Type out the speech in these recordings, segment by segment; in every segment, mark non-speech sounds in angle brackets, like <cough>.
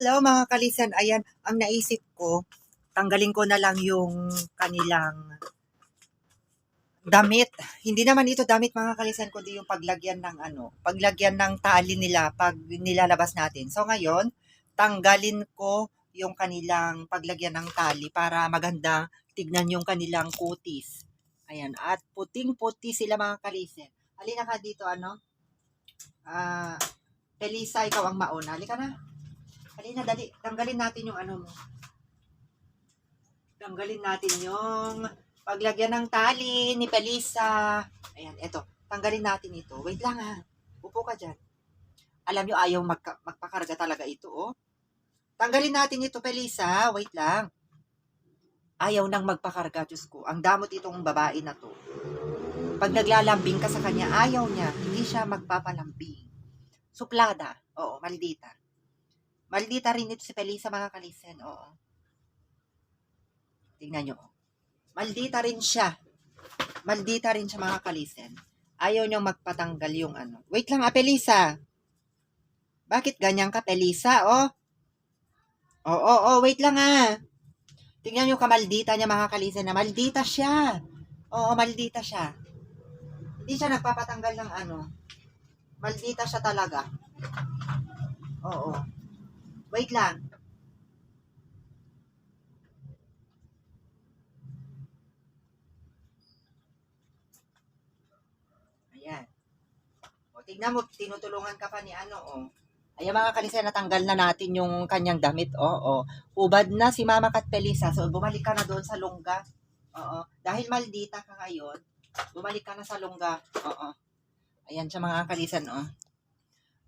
Hello mga kalisan, ayan, ang naisip ko, tanggalin ko na lang yung kanilang damit. Hindi naman ito damit mga kalisan, kundi yung paglagyan ng ano, paglagyan ng tali nila pag nilalabas natin. So ngayon, tanggalin ko yung kanilang paglagyan ng tali para maganda tignan yung kanilang kutis. Ayan, at puting-puti sila mga kalisan. Halina ka dito, ano? Ah, Pelisa, ikaw ang mauna. Halika na. Halina, dali. Tanggalin natin yung ano mo. Tanggalin natin yung paglagyan ng tali ni Pelisa. Ayan, eto. Tanggalin natin ito. Wait lang ha. Upo ka dyan. Alam nyo, ayaw magka, magpakarga talaga ito, oh. Tanggalin natin ito, Pelisa. Wait lang. Ayaw nang magpakarga, Diyos ko. Ang damot itong babae na to. Pag naglalambing ka sa kanya, ayaw niya. Hindi siya magpapalambing. Suplada. Oo, maldita. Maldita rin ito si Pelisa mga kalisen. Oo. Tingnan nyo. Maldita rin siya. Maldita rin siya mga kalisen. Ayaw niyang magpatanggal yung ano. Wait lang ah, Pelisa. Bakit ganyan ka, Pelisa? Oh. Oo, oh, oh, wait lang ah. Tingnan nyo kamaldita niya mga kalisen na maldita siya. Oo, maldita siya. Hindi siya nagpapatanggal ng ano. Maldita siya talaga. Oo. Wait lang. Ayan. O, tignan mo, tinutulungan ka pa ni ano, o. Ayan mga kalisa, natanggal na natin yung kanyang damit, oo. Ubad na si Mama Katpelisa, so bumalik ka na doon sa lungga. Oo. Dahil maldita ka ngayon, bumalik ka na sa lungga. Oo. Ayan siya mga kalisan, oh.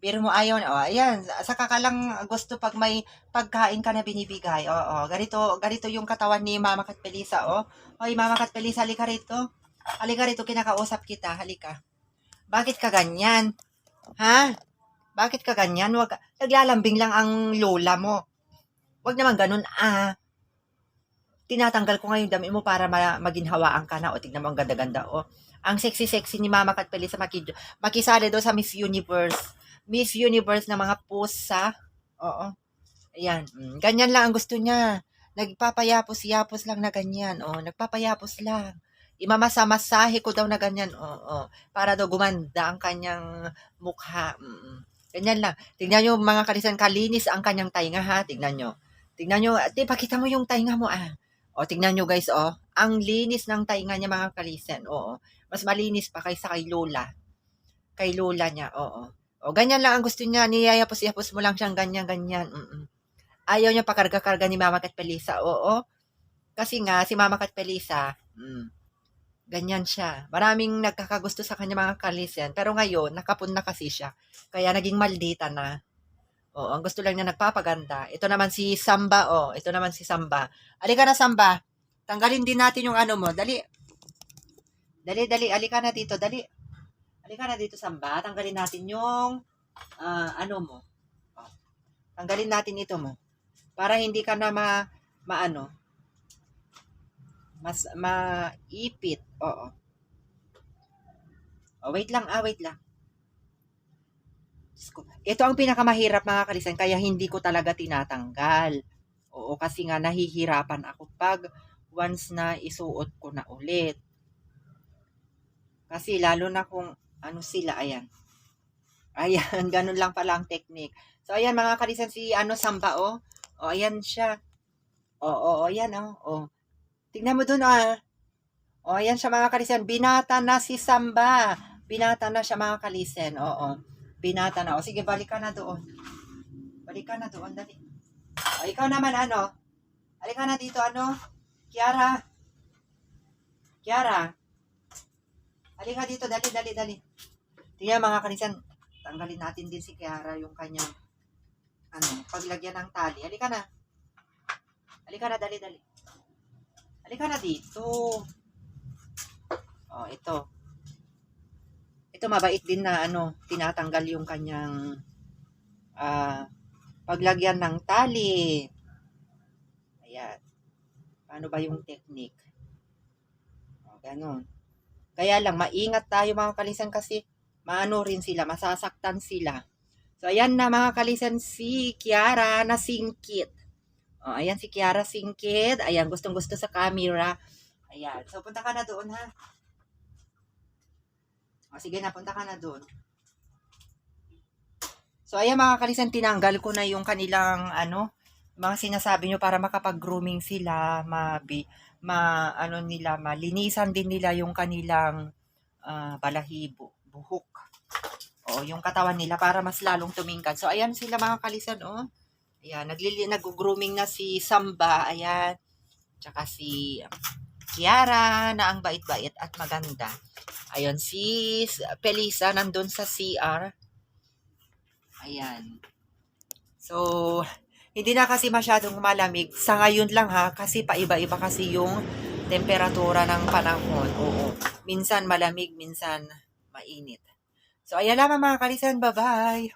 Pero mo ayaw na, oh, ayan, saka ka lang gusto pag may pagkain ka na binibigay, oo, ganito, ganito yung katawan ni Mama Katpelisa, oh. Hoy, Mama Katpelisa, halika rito. Halika rito, kinakausap kita, halika. Bakit ka ganyan? Ha? Bakit ka ganyan? Wag, naglalambing lang ang lola mo. Wag naman ganun, ah. Tinatanggal ko ngayon dami mo para ma- maginhawaan ka na, o tignan mo ang ganda-ganda, oh. Ang sexy-sexy ni Mama Katpelisa, maki, makisali daw sa Miss Universe. Miss Universe na mga pusa. Oo. Ayan. Mm, ganyan lang ang gusto niya. Nagpapayapos-yapos lang na ganyan. Oh, nagpapayapos lang. Imamasa-masahe ko daw na ganyan. Oo. Para daw gumanda ang kanyang mukha. Ganyan lang. Tingnan nyo mga kalisan, kalinis ang kanyang tainga ha. Tingnan nyo. Tingnan nyo. Ate, pakita mo yung tainga mo ah. O, tingnan nyo guys, oh. Ang linis ng tainga niya mga kalisan. Oo. Mas malinis pa kaysa kay Lola. Kay Lola niya, oo. O, ganyan lang ang gusto niya. Niyayapos-yapos mo lang siyang ganyan-ganyan. Ayaw niya pakarga-karga ni Mama Katpelisa. Oo. Kasi nga, si Mama Katpelisa, mm, ganyan siya. Maraming nagkakagusto sa kanya mga kalisen. Pero ngayon, nakapun na kasi siya. Kaya naging maldita na. Oo, ang gusto lang niya nagpapaganda. Ito naman si Samba, oh. Ito naman si Samba. Alika na, Samba. Tanggalin din natin yung ano mo. Dali. Dali, dali. Alika na dito. Dali. Alika na dito, Samba. Tanggalin natin yung ah, ano mo. Oh. Tanggalin natin ito mo. Para hindi ka na ma, maano. Mas maipit. Oo. Oh, wait lang, ah, wait lang. Ito ang pinakamahirap mga kalisan, kaya hindi ko talaga tinatanggal. Oo, kasi nga nahihirapan ako pag once na isuot ko na ulit. Kasi lalo na kung ano sila, ayan. Ayan, <laughs> ganun lang pala ang technique. So, ayan mga kalisan, si ano, Samba, oh. O, ayan siya. O, o, o, ayan, oh. O. Tingnan mo dun, ah. O, ayan siya mga kalisan. Binata na si Samba. Binata na siya mga kalisen. Oo. Binata na. O, sige, balik ka na doon. Balik ka na doon, dali. O, ikaw naman, ano? Balik ka na dito, ano? Kiara. Kiara. Halika dito, dali, dali, dali. Tingnan mga kanisan, tanggalin natin din si Kiara yung kanyang ano, paglagyan ng tali. Halika na. Halika na, dali, dali. Halika na dito. Oh, ito. Ito mabait din na ano, tinatanggal yung kanyang ah paglagyan ng tali. Ayan. Paano ba yung technique? O, ganon. Kaya lang, maingat tayo mga kalisan kasi maano rin sila, masasaktan sila. So, ayan na mga kalisan si Kiara na singkit. Oh, ayan si Kiara singkit. Ayan, gustong-gusto sa camera. Ayan. So, punta ka na doon, ha? O, sige na, punta ka na doon. So, ayan mga kalisan, tinanggal ko na yung kanilang, ano, mga sinasabi nyo para makapag-grooming sila, mabi, ma, ano nila, malinisan din nila yung kanilang ah, balahibo, buhok. O, yung katawan nila para mas lalong tumingkad. So, ayan sila mga kalisan, oh. Ayan, naglili, nag-grooming na si Samba, ayan. Tsaka si Kiara, na ang bait-bait at maganda. Ayun, si Pelisa nandun sa CR. Ayan. So, hindi na kasi masyadong malamig. Sa ngayon lang ha, kasi paiba-iba kasi yung temperatura ng panahon. Oo. Minsan malamig, minsan mainit. So, ayan lamang mga kalisan. Bye-bye!